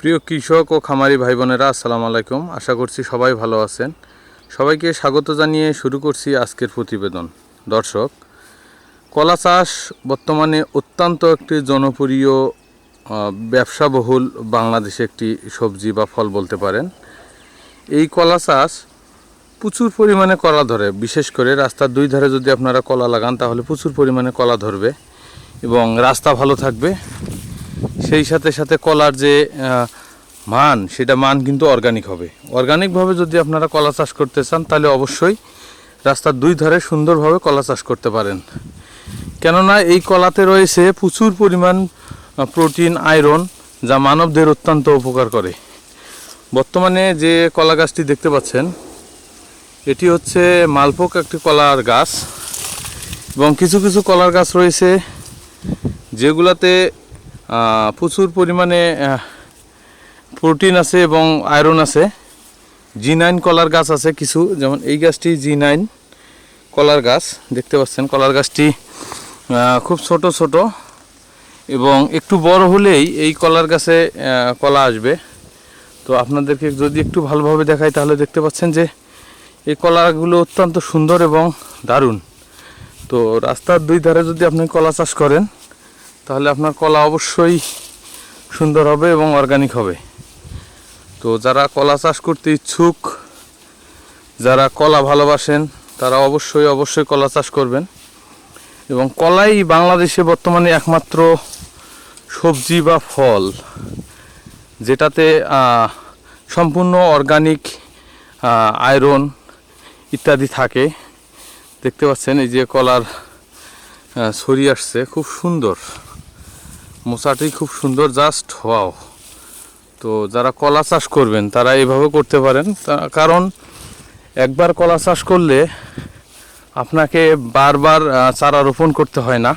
প্রিয় কৃষক ও খামারি ভাই বোনেরা আসসালামু আলাইকুম। আশা করছি সবাই ভালো আছেন। সবাইকে স্বাগত জানিয়ে শুরু করছি আজকের প্রতিবেদন। দর্শক, কলা চাষ বর্তমানে অত্যন্ত একটি জনপ্রিয় ব্যবসাবহুল বাংলাদেশে একটি সবজি বা ফল বলতে পারেন। এই কলা চাষ প্রচুর পরিমাণে কলা ধরে। বিশেষ করে রাস্তার দুই ধারে যদি আপনারা কলা লাগান, তাহলে প্রচুর পরিমাণে কলা ধরবে এবং রাস্তা ভালো থাকবে। সেই সাথে সাথে কলার যে মান, সেটা মান কিন্তু অর্গানিক হবে। অর্গানিকভাবে যদি আপনারা কলা চাষ করতে চান, তাহলে অবশ্যই রাস্তার দুই ধারে সুন্দরভাবে কলা চাষ করতে পারেন। কেননা এই কলাতে রয়েছে প্রচুর পরিমাণ প্রোটিন আয়রন যা মানবদের অত্যন্ত উপকার করে। বর্তমানে যে কলা গাছটি দেখতে পাচ্ছেন, এটি হচ্ছে মালভোগ একটি কলার গাছ এবং কিছু কিছু কলার গাছ রয়েছে, যেগুলাতে প্রচুর পরিমাণে প্রোটিন আছে এবং আয়রন আছে। জি নাইন কলার গাছ আছে কিছু, যেমন এই গাছটি জি নাইন কলার গাছ, দেখতে পাচ্ছেন কলার গাছটি খুব ছোট ছোট এবং একটু বড় হলেই এই কলার গাছে কলা আসবে। তো আপনাদেরকে যদি একটু ভালোভাবে দেখাই, তাহলে দেখতে পাচ্ছেন যে এই কলাগুলো অত্যন্ত সুন্দর এবং দারুণ। তো রাস্তার দুই ধারে যদি আপনি কলা চাষ করেন তাহলে আপনার কলা অবশ্যই সুন্দর হবে এবং অর্গানিক হবে। তো যারা কলা চাষ করতে ইচ্ছুক যারা কলা ভালোবাসেন তারা অবশ্যই অবশ্যই কলা চাষ করবেন। এবং কলাই বাংলাদেশে বর্তমানে একমাত্র সবজি বা ফল যেটাতে সম্পূর্ণ অর্গানিক আয়রন ইত্যাদি থাকে। দেখতে পাচ্ছেন এই যে কলার আহ, ছড়ি আসছে খুব সুন্দর। মোচাটি খুব সুন্দর জাস্ট হওয়াও তো যারা কলা চাষ করবেন, তারা এভাবে করতে পারেন। কারণ, একবার কলা চাষ করলে আপনাকে বারবার চারা রোপণ করতে হয় না।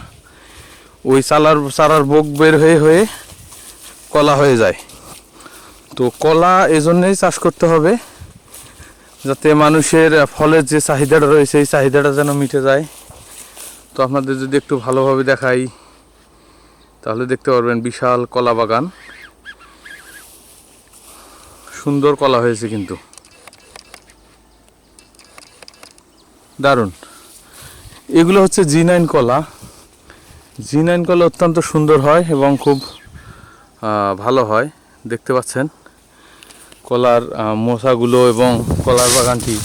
ওই চালার, চারার বোক বের হয়ে হয়ে কলা হয়ে যায়। তো কলা এজন্যই চাষ করতে হবে, যাতে মানুষের ফলের যে চাহিদাটা রয়েছে, এই চাহিদাটা যেন মিটে যায়। তো আপনাদের যদি একটু ভালোভাবে দেখাই। তাহলে দেখতে পারবেন বিশাল কলা বাগান। সুন্দর কলা হয়েছে কিন্তু। দারুণ। এগুলো হচ্ছে জি নাইন কলা। জি নাইন কলা অত্যন্ত সুন্দর হয় এবং খুব ভালো হয়। দেখতে পাচ্ছেন কলার আহ, মোচাগুলো এবং কলার বাগানটি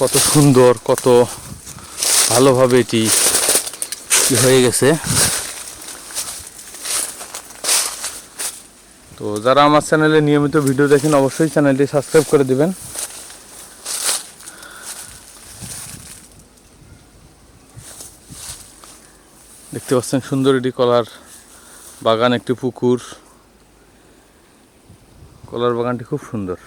কত সুন্দর কত ভালোভাবে এটি হয়ে গেছে। তো যারা আমার চ্যানেলে নিয়মিত ভিডিও দেখেন, অবশ্যই চ্যানেলটি সাবস্ক্রাইব করে দিবেন। দেখতে পাচ্ছেন সুন্দর এটি কলার বাগান, একটি পুকুর। কলার বাগানটি খুব সুন্দর।